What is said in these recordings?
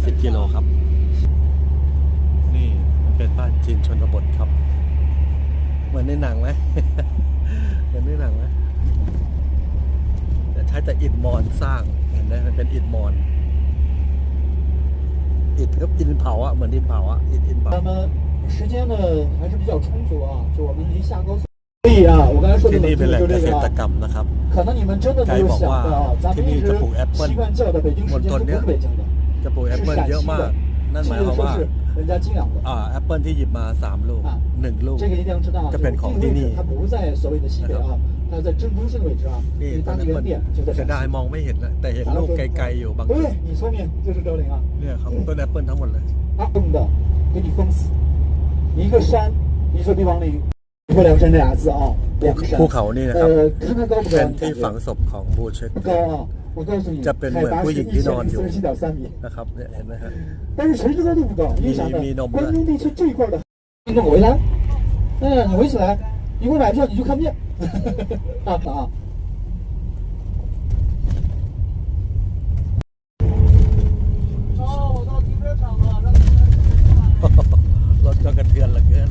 50 กิโลครับ นี่มันเป็นบ้านจีนชนบทครับ เหมือนในหนังไหม เหมือนในหนังไหมแต่ใช้แต่อิฐมอนสร้าง เห็นไหมมันเป็นอิฐมอน อิฐก็อิฐเผาอ่ะ เหมือนอิฐเผาอ่ะ อิฐอิฐเผา 那么时间呢还是比较充足啊，就我们离下高速。所以啊，我刚才说的 ที่นี่เป็นแหล่ง 就 เก 这 ษ 个 ตร 啊， กรรมนะครับ 可能你们真的没有想到啊，咱们一直习惯叫的北京时间都不是北京的， จะปลูกแอปเปิลเยอะมาก นั่นหมายความว่าอ่าแอปเปิลที่หยิบมาสามลูกหนึ่งลูกจะเป็นของที่นี่นะครับนี่ตอนนี้มันจะได้มองไม่เห็นแล้วแต่เห็นลูกไกลๆอยู่บางทีเนี่ยครับต้นแอปเปิลทั้งหมดเลยภูเขานี่นะครับเป็นที่ฝังศพของบูเชค จะเป็น 海 เหมือน 拔 ผู้ 是 หญิง 一 ที่น 千 อน 零 อยู่ 四十七点三米， นะครับเนี่ยเห็นไหมฮะ 但是城市高度不高，因为啥呢米米农？关中地区这一块的，你跟我围来，嗯，你围起来，一会儿买票你就看不见，啊啊。 รถก็กระเทือนเหลือเกิน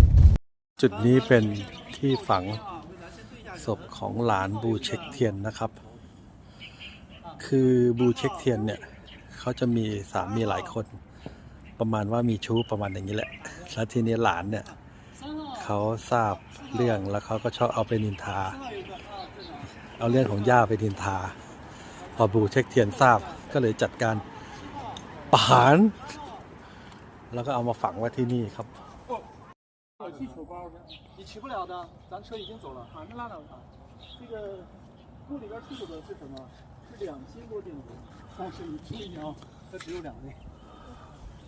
จุดนี้เป็นที่ฝังศพของหลานบูเช็คเทียนนะครับ คือบูเช็คเทียนเนี่ยเขาจะมีสามีหลายคน ประมาณว่ามีชู้ประมาณอย่างนี้แหละ แล้วทีนี้หลานเนี่ยเขาทราบเรื่องแล้วเขาก็ชอบเอาไปนินทา เอาเรื่องของย่าไปนินทา พอบูเช็คเทียนทราบก็เลยจัดการประหาร แล้วก็เอามาฝังไว้ที่นี่ครับ 基础包你取不了的，咱车已经走了，啊，那拉倒吧。这个屋里边出土的是什么？ 是两千多件物，但是你注意啊，它只有两位。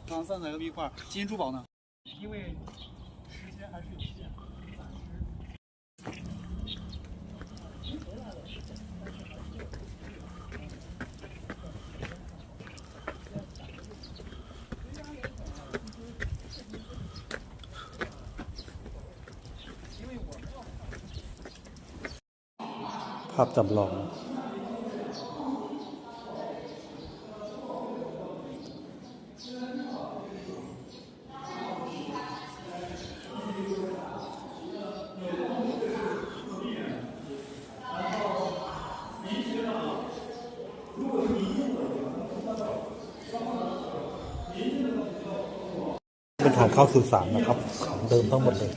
唐三彩和壁画，金银珠宝呢？因为时间还是有限，暂时。 ภาพจำลอง ทางเข้าสื่อสารนะครับ ของเดิมทั้งหมดเลย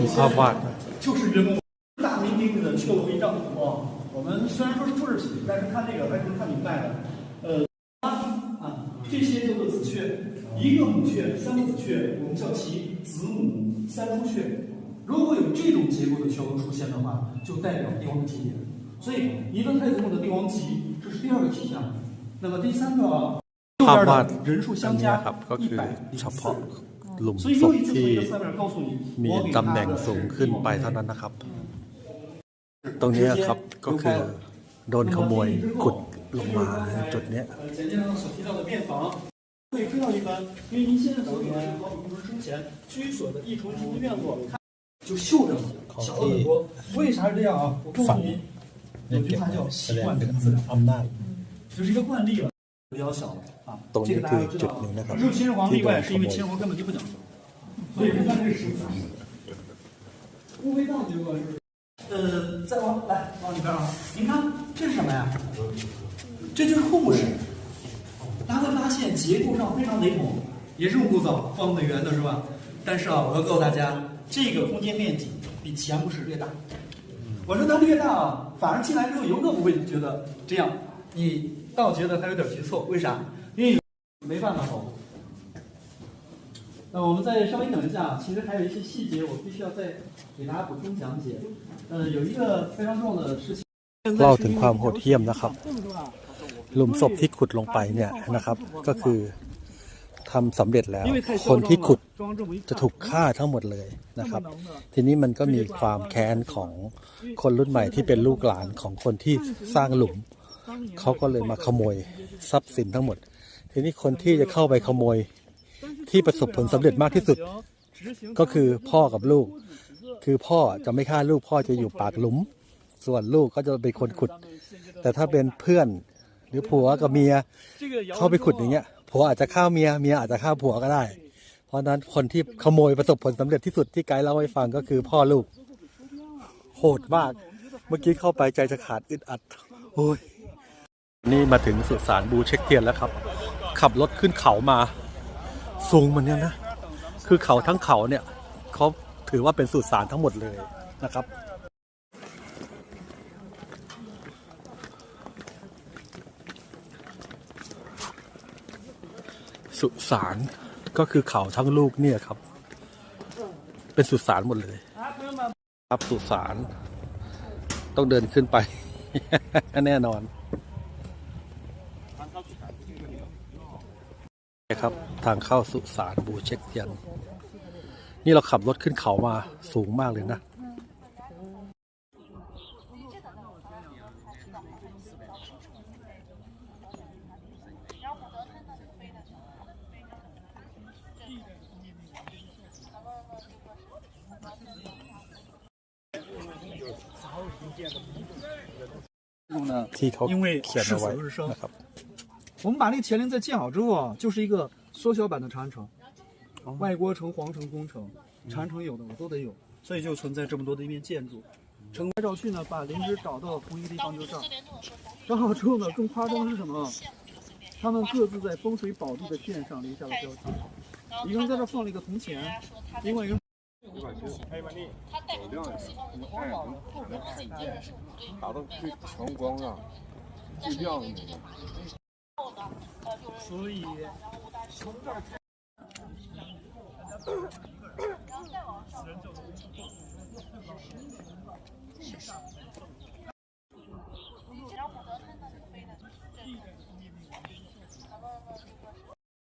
มีภาพวาด 雀，我们叫其子母三出雀。如果有这种结构的雀楼出现的话，就代表帝王的级别。所以一个太子墓的帝王级，这是第二个体象。那么第三个啊，右 ภาพ 边 วาด 的人数 อัน 相 เนี้ย 加 ครับก็ 一 คือ 百 เฉ 零四 พาะ。หลุม 所以 ศ 又 พ 一次从 ที่ 一个侧面告诉你， มี 我给 ตำแหน่ง 他的 สูงขึ้นไป 帝王 เท่านั้นนะครับ ตรงเนี้ยครับก็คือโดนขโมยขุดลงมาจุดเนี้ 对非常一般，因为您现在所处的情况，就是之前居所的一重新的院落，看就锈着呢，小了很多。为啥是这样啊？我告诉您，有句话叫习惯成自然，就是一个惯例了。比较小了啊，这个大家知道。只有秦始皇例外，是因为秦始皇根本就不讲究，所以不算是什么情。乌龟荡结果是，呃，再往来往里边啊，您看这是什么呀？这就是后母神。大家会发现结构上非常雷同，也是用构造，方的、圆的，是吧？但是啊，我要告诉大家，这个空间面积比前墓室略大。我说它略大啊，反而进来之后游客不会觉得这样，你倒觉得它有点局促，为啥？因为没办法保护。那我们再稍微等一下，其实还有一些细节，我必须要再给大家补充讲解。呃，有一个非常重要的事情。 เล่าถึงความโหดเหี้ยมนะครับ หลุมศพที่ขุดลงไปเนี่ยนะครับ ก็คือทำสำเร็จแล้ว คนที่ขุดจะถูกฆ่าทั้งหมดเลยนะครับ ทีนี้มันก็มีความแค้นของคนรุ่นใหม่ที่เป็นลูกหลานของคนที่สร้างหลุม เขาก็เลยมาขโมยทรัพย์สินทั้งหมด ทีนี้คนที่จะเข้าไปขโมยที่ประสบผลสำเร็จมากที่สุด ก็คือพ่อกับลูก คือพ่อจะไม่ฆ่าลูกพ่อจะอยู่ปากหลุม ส่วนลูกก็จะเป็นคนขุด แต่ถ้าเป็นเพื่อน หรือผัวกับเมียเข้าไปขุดอย่างเงี้ยผัวอาจจะฆ่าเมียเมียอาจจะฆ่าผัวก็ได้ เพราะนั้นคนที่ขโมยประสบผลสำเร็จที่สุดที่ไกด์เล่าให้ฟังก็คือพ่อลูก โหดมาก เมื่อกี้เข้าไปใจจะขาดอึดอัดโอ้ยนี่มาถึงสุสานบูเช็คเทียนแล้วครับ ขับรถขึ้นเขามาสูงเหมือนกันนะ คือเขาทั้งเขาเนี่ยเขาถือว่าเป็นสุสานทั้งหมดเลยนะครับ สุสานก็คือเขาทั้งลูกเนี่ยครับ เป็นสุสานหมดเลย ครับสุสาน ต้องเดินขึ้นไป แน่นอนนะครับทางเข้าสุสานบูเช็คเทียนนี่เราขับรถขึ้นเขามาสูงมากเลยนะ ที่เขา 因为 เขียนเอาไว้ 是死是生 นะครับ 我们把那个干陵在建好之后啊，就是一个缩小版的长安城，外国城、皇城、宫城，长安城有的我都得有，所以就存在这么多的一面建筑。城来照去呢，把灵芝找到同一个地方就这儿，找好之后呢，更夸张的是什么？他们各自在风水宝地的线上留下了标记，一个人在这放了一个铜钱，另外一个 人打到最强光上，最亮的那个。所以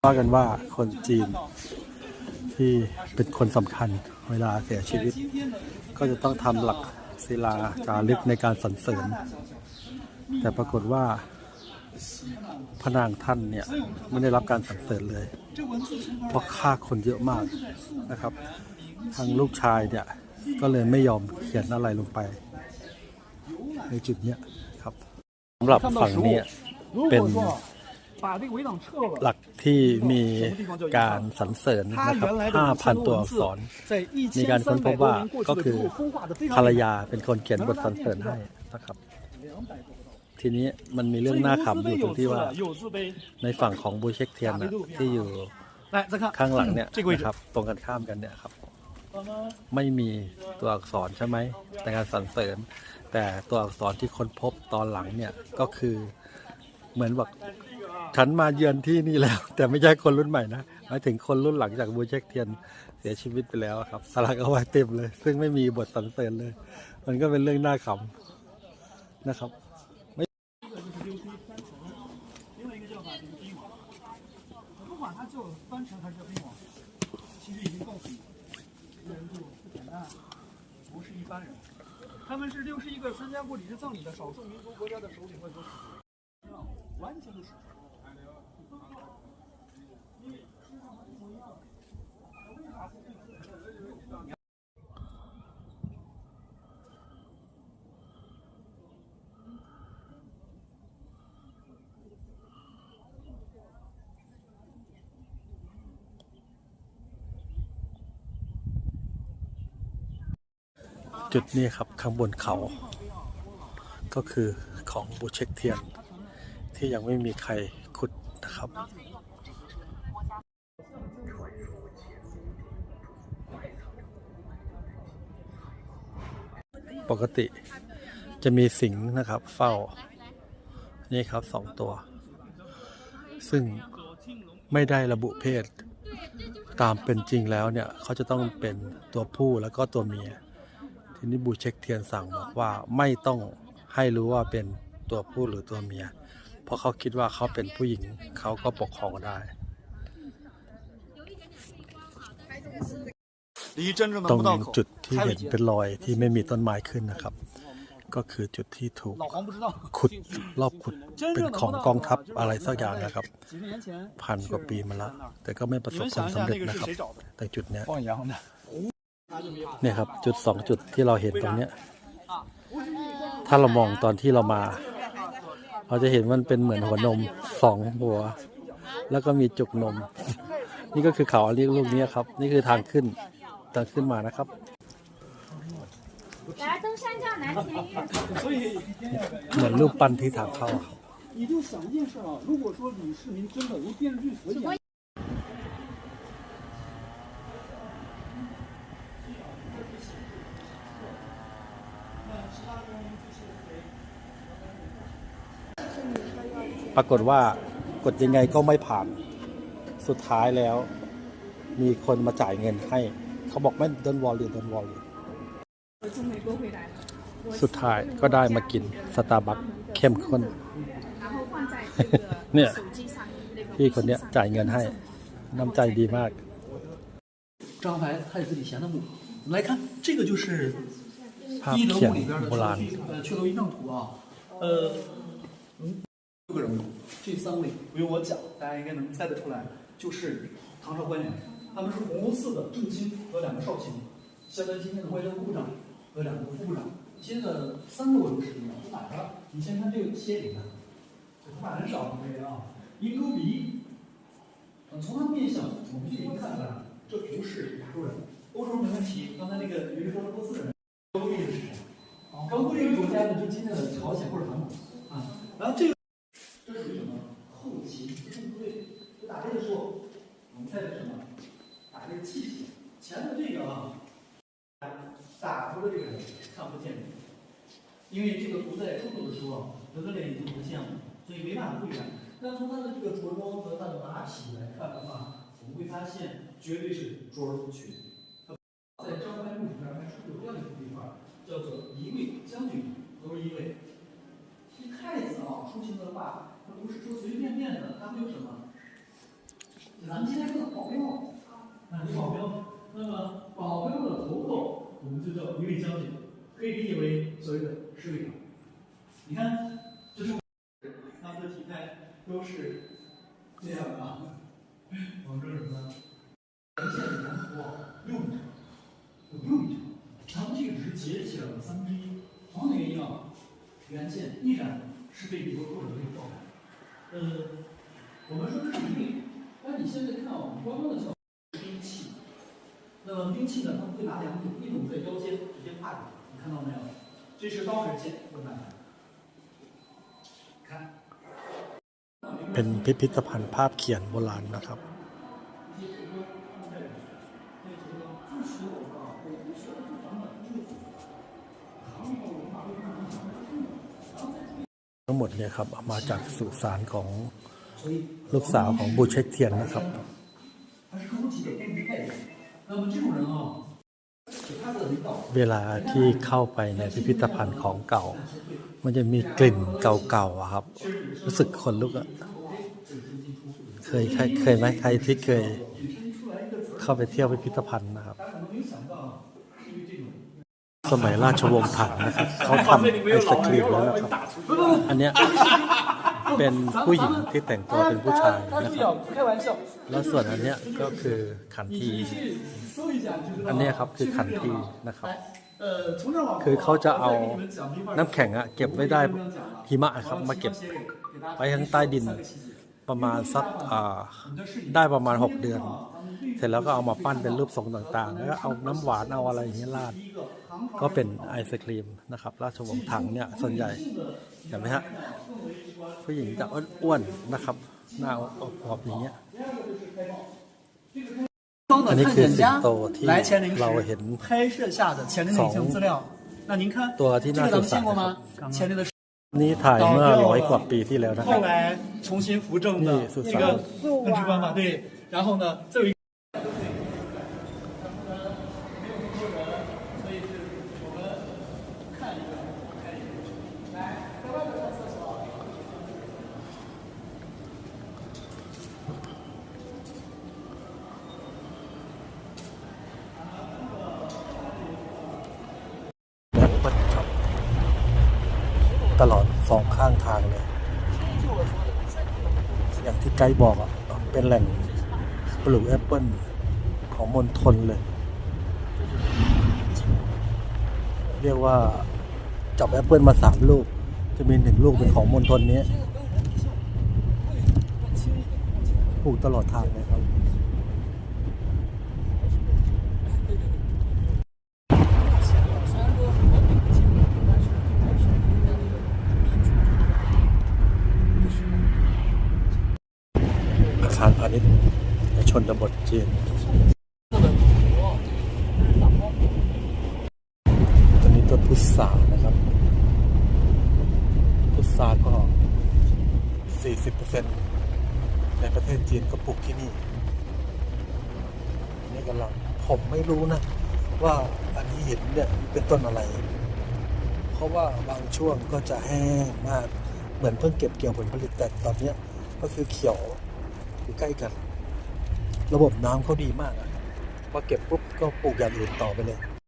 ว่ากันว่าคนจีน ที่เป็นคนสำคัญเวลาเสียชีวิต ก็จะต้องทำหลักศิลาจารึกในการสรรเสริญ แต่ปรากฏว่าพระนางท่านเนี่ยไม่ได้รับการสรรเสริญเลย เพราะฆ่าคนเยอะมากนะครับ ทางลูกชายเนี่ยก็เลยไม่ยอมเขียนอะไรลงไป ในจุดเนี้ยครับสำหรับฝั่งนี้เป็น หลักที่มีการสรรเสริญนะครับ5,000 ตัวอักษร มีการค้นพบว่าก็คือภรรยาเป็นคนเขียนบทสรรเสริญให้นะครับ ทีนี้มันมีเรื่องน่าขำอยู่ตรงที่ว่า ในฝั่งของบูเช็คเทียนนะที่อยู่ข้างหลังเนี่ยนะครับตรงกันข้ามกันเนี่ยครับ ไม่มีตัวอักษรใช่ไหมแต่การสรรเสริญ แต่ตัวอักษรที่ค้นพบตอนหลังเนี่ยก็คือเหมือนแบบ ฉันมาเยือนที่นี่แล้ว แต่ไม่ใช่คนรุ่นใหม่นะหมายถึงคนรุ่นหลังจากบูเช็คเทียนเสียชีวิตไปแล้วอะครับสลักเอาไว้เต็มเลย ซึ่งไม่มีบทสรรเสริญเลย มันก็เป็นเรื่องน่าขำนะครับ 另外一个叫法就是兵王，不管它叫翻城还是叫兵王，其实已经告诉你，这个人就不简单，不是一般人。他们是六十一个参加过李氏葬礼的少数民族国家的首领和国主，完全的史实。 จุดนี้ครับข้างบนเขา ก็คือของบูเช็คเทียน ที่ยังไม่มีใครขุดนะครับปกติจะมีสิงห์นะครับ เฝ้า นี่ครับสองตัว ซึ่งไม่ได้ระบุเพศ ตามเป็นจริงแล้วเนี่ย เขาจะต้องเป็นตัวผู้แล้วก็ตัวเมีย ทีนิบูเช็คเทียนสั่งบอกว่าไม่ต้องให้รู้ว่าเป็นตัวผู้หรือตัวเมีย เพราะเขาคิดว่าเขาเป็นผู้หญิงเขาก็ปกครองได้ตรงนี้จุดที่เห็นเป็นรอยที่ไม่มีต้นไม้ขึ้นนะครับ ก็คือจุดที่ถูกขุดรอบขุดเป็นของกองทัพอะไรสักอย่างนะครับพันกว่าปีมาแล้วแต่ก็ไม่ประสบความสำเร็จนะครับ แต่จุดนี้ นี่ยครับจุดสองจุดที่เราเห็นตรงเนี้ย ถ้าเรามองตอนที่เรามา เราจะเห็นมันเป็นเหมือนหัวนมสองหัว แล้วก็มีจุกนม นี่ก็คือเขาเรียกลูกนี้ครับ นี่คือทางขึ้นทางขึ้นมานะครับเหมือนรูปปั้นที่ทางเข้า ปรากฏว่ากดยังไงก็ไม่ผ่าน สุดท้ายแล้ว มีคนมาจ่ายเงินให้ เขาบอกไม่เดินวอลเลยเดินวอลเลย 从美国回来的， สุดท้ายก็ได้มากินสตาร์บัคเข้มข้น 然后放在这个 เนี่ย 手机上那个 พี่คนเนี้ยจ่ายเงินให้ น้ำใจดีมาก 张怀太子李贤的墓。我们来看，这个就是 ภาพ 一德 เขียน 墓里边的 โบราณ 呃阙楼仪仗图啊，呃，嗯，六个人物， 这三位不用我讲，大家应该能猜得出来，就是唐朝官员，他们是洪湖寺的正卿和两个少卿，相当于今天的外交部长和两个副部长。接着三个文士里面，我买了，你先看这个楔里面，这头发很少，各位啊，鹰钩鼻，呃从他面相，我们就已经看出来，这不是亚洲人，欧洲没问题。刚才那个有一个说的波斯人，高句丽是谁？啊，高句丽国家呢，就今天的朝鲜或者韩国啊。然后这个这属于什么？后勤部队。就打猎的时候，我们带的什么？打猎器械。前头这个啊，打出的这个人看不见，因为这个图在出土的时候啊，人的脸已经不见了，所以没办法复原。但从他的这个着装和他的马匹来看的话，我们会发现绝对是卓尔族群。在张怀墓里边还出有这样一个地方，叫做一位将军，都是一位。这太子啊，出行的话，他不是说随随便便的，他会有什么？咱们今天说，那么保镖的头头，我们就叫一位将军，可以理解为所谓的侍卫长。你看，这是他们的体态都是这样的啊。我们说什么呢？人线的羊驼六米长，有六米长，咱们这个只是截起了三分之一。同样的原因啊，原件依然是被美国作者给盗版。呃，我们说这是仪卫，但你现在看我们，官方的叫兵器。那么兵器呢，它会拿两种，一种在腰间直接挎着，你看到没有？这是刀还是剑？问大家。看。 เป็นพิพิธภัณฑ์ภาพเขียนโบราณนะครับ ทั้งหมดเนี่ยครับเอามาจากสุสานของลูกสาวของบูเช็คเทียนนะครับ เวลาที่เข้าไปในพิพิธภัณฑ์ของเก่า มันจะมีกลิ่นเก่าๆครับ รู้สึกขนลุกอะเคยเคยไหมใครที่เคย เข้าไปเที่ยวพิพิธภัณฑ์นะครับ สมัยราชวงศ์ถังนะครับเขาทำไอศครีมแล้วนะครับ อันเนี้ย เป็นผู้หญิงที่แต่งตัวเป็นผู้ชายนะครับแล้วส่วนอันเนี้ยก็คือขันทีอันเนี้ยครับคือขันทีนะครับ คือเขาจะเอาน้ำแข็งอะเก็บไว้ได้หิมะครับมาเก็บไปข้างใต้ดินประมาณสักได้ประมาณ 6 เดือน เสร็จแล้วก็เอามาปั้นเป็นรูปทรงต่างๆ แล้วเอาน้ำหวานเอาอะไรอย่างเงี้ยราดก็เป็นไอศครีมนะครับ ราชวงศ์ถังเนี่ยส่วนใหญ่เห็นไหมฮะ ผู้หญิงจะอ้วนๆนะครับ หน้าออบๆอย่างเงี้ยอันนี้คือสิงโตที่เราเห็นสองตัวที่น่าสนใจนะครับนี่ถ่ายเมื่อร้อยกว่าปีที่แล้วนะครับนี่สุสาน ข้างทางเลยอย่างที่ไกด์บอกอะเป็นแหล่งปลูกแอปเปิลของมณฑลเลย เรียกว่าจับแอปเปิลมาสามลูก จะมีหนึ่งลูกเป็นของมณฑลนี้ปลูกตลอดทางเลยครับ ชย์ในชนบทจีนตัวนี้ต้นพุทรานะครับ พุทราก็ 40%ในประเทศจีนก็ปลูกที่นี่นี่กำลังผมไม่รู้นะ ว่าอันนี้เห็นเนี่ยเป็นต้นอะไร เพราะว่าบางช่วงก็จะแห้งมาก เหมือนเพิ่งเก็บเกี่ยวผลผลิตแต่ตอนนี้ก็คือเขียว อยู่ใกล้กัน ระบบน้ำเขาดีมากอะพอเก็บปุ๊บก็ปลูกอย่างอื่นต่อไปเลย